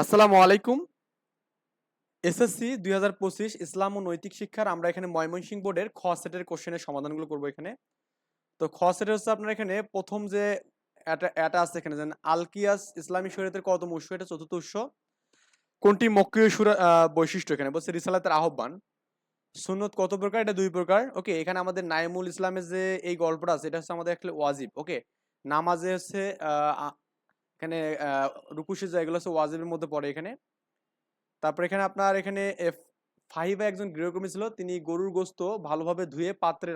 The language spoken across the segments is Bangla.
আসসালামু আলাইকুম। এসএসসি দুই হাজার পঁচিশ ইসলাম ও নৈতিক শিক্ষার আমরা এখানে ময়মনসিংহ বোর্ডের খ সেটের কোশ্চেনের সমাধানগুলো করব এখানে। তো খ সেটের হচ্ছে আপনার এখানে প্রথম যে এটা আছে এখানে যেন আলকিয়াস ইসলামী শরীয়তের কত উৎস? এটা চতুর্থ উৎস। কোনটি মক্কীয় সুরা বৈশিষ্ট্য এখানে? বলছে রিসালাতের আহ্বান। সুন্নত কত প্রকার? এটা দুই প্রকার। ওকে, এখানে আমাদের নাইমুল ইসলামের যে এই গল্পটা আছে, এটা হচ্ছে আমাদের একটা ওয়াজিব। ওকে, নামাজে হচ্ছে এখানে আহ, রুকু সিজদা এগুলো হচ্ছে ওয়াজিবের মধ্যে পড়ে এখানে। তারপর এখানে আপনার এখানে ফাহিবা একজন গৃহকর্মী ছিল তিনি গরুর গোস্ত ভালোভাবে ধুয়ে পাত্রে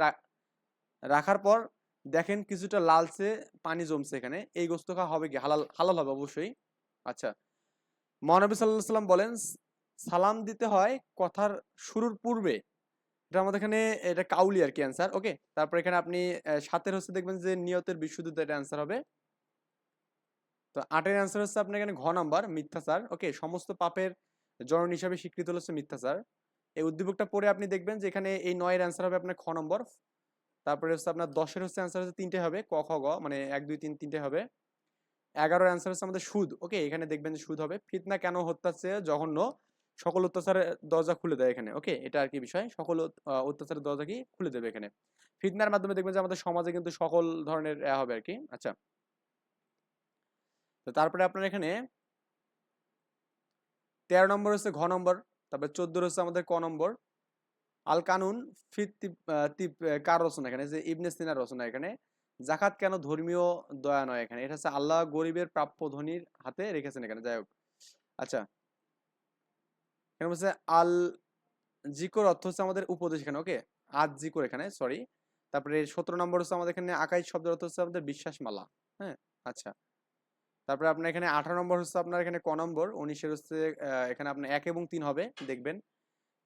রাখার পর দেখেন কিছুটা লালচে পানি জমছে এখানে। এই গোস্ত খাওয়া হবে কি? হালাল হালাল হবে অবশ্যই। আচ্ছা। মহানবী সাল্লাহ সাল্লাম বলেন সালাম দিতে হয় কথার শুরুর পূর্বে। এটা আমাদের এখানে এটা কাউলি আর কি অ্যান্সার ওকে তারপর এখানে আপনি সাতের হচ্ছে দেখবেন যে নিয়তের বিশুদ্ধতা এটা অ্যান্সার হবে। তো আটের অ্যান্সার হচ্ছে আপনার এখানে ঘ নাম্বার মিথ্যাচার ওকে সমস্ত পাপের জনন হিসাবে স্বীকৃত হচ্ছে মিথ্যাচার এই উদ্দীপকটা পড়ে আপনি দেখবেন যে এখানে এই নয়ের অ্যান্সার হবে আপনার খ নম্বর তারপরে হচ্ছে আপনার দশের হচ্ছে অ্যান্সার হচ্ছে তিনটে হবে, ক, খ, গ মানে এক, দুই, তিন, তিনটে হবে। এগারোর অ্যান্সার হচ্ছে আমাদের সুদ। ওকে এখানে দেখবেন যে সুদ হবে। ফিতনা কেন হত্যাচ্ছে জঘন্য? সকল অত্যাচারের দরজা খুলে দেয় এখানে। ওকে এটা আর কি বিষয়? সকল অত- অত্যাচারের দরজা কি? খুলে দেবে এখানে। ফিতনার মাধ্যমে দেখবেন যে আমাদের সমাজে কিন্তু সকল ধরনের হবে আর কি। আচ্ছা। তো তারপরে আপনার এখানে তেরো নম্বর হচ্ছে ঘ নম্বর, তারপরে চোদ্দ হচ্ছে আমাদের ক নম্বর। আল কানুন ফিত কার রচনা এখানে? যে ইবনে সিনার রচনা এখানে। জাকাত কেন ধর্মীয় দয়া নয় এখানে? এটা হচ্ছে আল্লাহ গরিবের প্রাপ্য ধনীর হাতে রেখেছেন এখানে, যাই হোক। আচ্ছা। এখানে বলছে আল জিকোর অর্থ হচ্ছে আমাদের উপদেশ এখানে, ওকে? আজ জিকর এখানে সরি তারপরে সতেরো নম্বর হচ্ছে আমাদের এখানে আকাশ শব্দের অর্থ হচ্ছে আমাদের বিশ্বাস মালা হ্যাঁ? আচ্ছা। তারপরে আপনার এখানে আঠারো নম্বর হচ্ছে আপনার এখানে ক নম্বর, উনিশের হচ্ছে এখানে আপনার এক এবং তিন হবে, দেখবেন।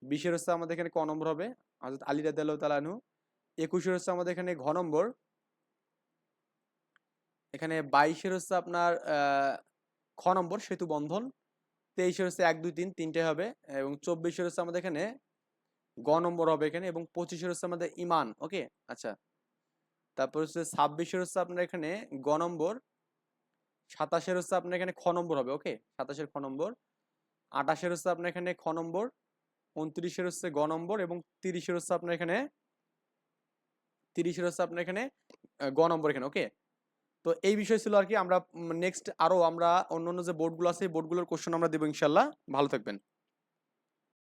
বিশের হচ্ছে আমাদের এখানে ক নম্বর হবে হজরত আলী রাদিয়াল্লাহু তাআলা একুশের হচ্ছে আমাদের এখানে ঘ নম্বর। এখানে বাইশের হচ্ছে আপনার খ নম্বর, সেতু বন্ধন। তেইশের হচ্ছে এক, দুই, তিন, তিনটে হবে, এবং চব্বিশের হচ্ছে আমাদের এখানে গ নম্বর হবে এখানে, এবং পঁচিশের হচ্ছে আমাদের ইমান, ওকে? আচ্ছা। তারপর হচ্ছে ছাব্বিশের হচ্ছে আপনার এখানে গ নম্বর। সাতাশের হচ্ছে আপনার এখানে খ নম্বর হবে ওকে সাতাশের খ নম্বর, আঠাশের হচ্ছে আপনার এখানে খ নম্বর, উনত্রিশের হচ্ছে গ নম্বর এবং তিরিশের হচ্ছে আপনার এখানে, তিরিশের হচ্ছে আপনার এখানে গ নম্বর এখানে ওকে তো এই বিষয় ছিল আর কি, আমরা নেক্সট আরও আমরা অন্য অন্য যে বোর্ডগুলো আছে, এই বোর্ডগুলোর কোশ্চেন আমরা দেবো ইনশাল্লাহ ভালো থাকবেন।